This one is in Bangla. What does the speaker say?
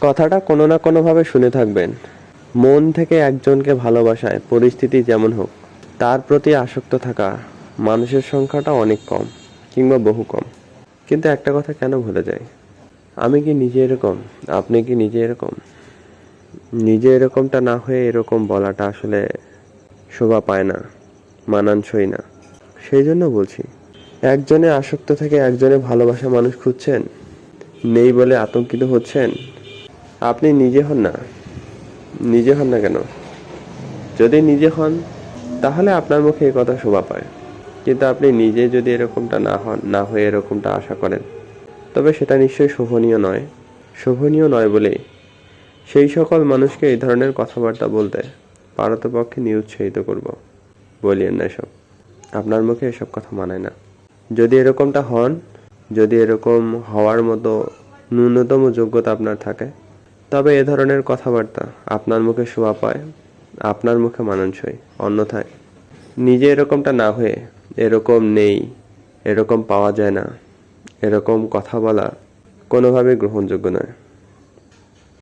কথাটা কোনো না কোনোভাবে শুনে থাকবেন। মন থেকে একজনকে ভালোবাসায় পরিস্থিতি যেমন হোক, তার প্রতি আসক্ত থাকা মানুষের সংখ্যাটা অনেক কম কিংবা বহু কম। কিন্তু একটা কথা কেন ভুলে যায় আমি কি নিজে এরকম? আপনি কি নিজে এরকম? নিজে এরকমটা না হয়ে এরকম বলাটা আসলে শোভা পায় না, মানানসই না। সেই জন্য বলছি, একজনে আসক্ত থেকে একজনে ভালোবাসা মানুষ খুঁজছেন, নেই বলে আতঙ্কিত হচ্ছেন আপনি নিজে হন না। নিজে হন না কেন? যদি নিজে হন, তাহলে আপনার মুখে এই কথা শোভা পায়। কিন্তু আপনি নিজে যদি এরকমটা না হন, না হয়ে এরকমটা আশা করেন, তবে সেটা নিশ্চয়ই শোভনীয় নয়। শোভনীয় নয় বলেই সেই সকল মানুষকে এই ধরনের কথাবার্তা বলতে পারতপক্ষে নিরুৎসাহিত করব। বলিয়েন না এসব। আপনার মুখে এসব কথা মানায় না। যদি এরকমটা হন, যদি এরকম হওয়ার মতো ন্যূনতম যোগ্যতা আপনার থাকে তবে এ ধরনের কথাবার্তা আপনার মুখে শোয়া পায়, আপনার মুখে মানানসই। অন্যথায় নিজে এরকমটা না হয়ে এরকম নেই, এরকম পাওয়া যায় না, এরকম কথা বলা কোনোভাবেই গ্রহণযোগ্য নয়।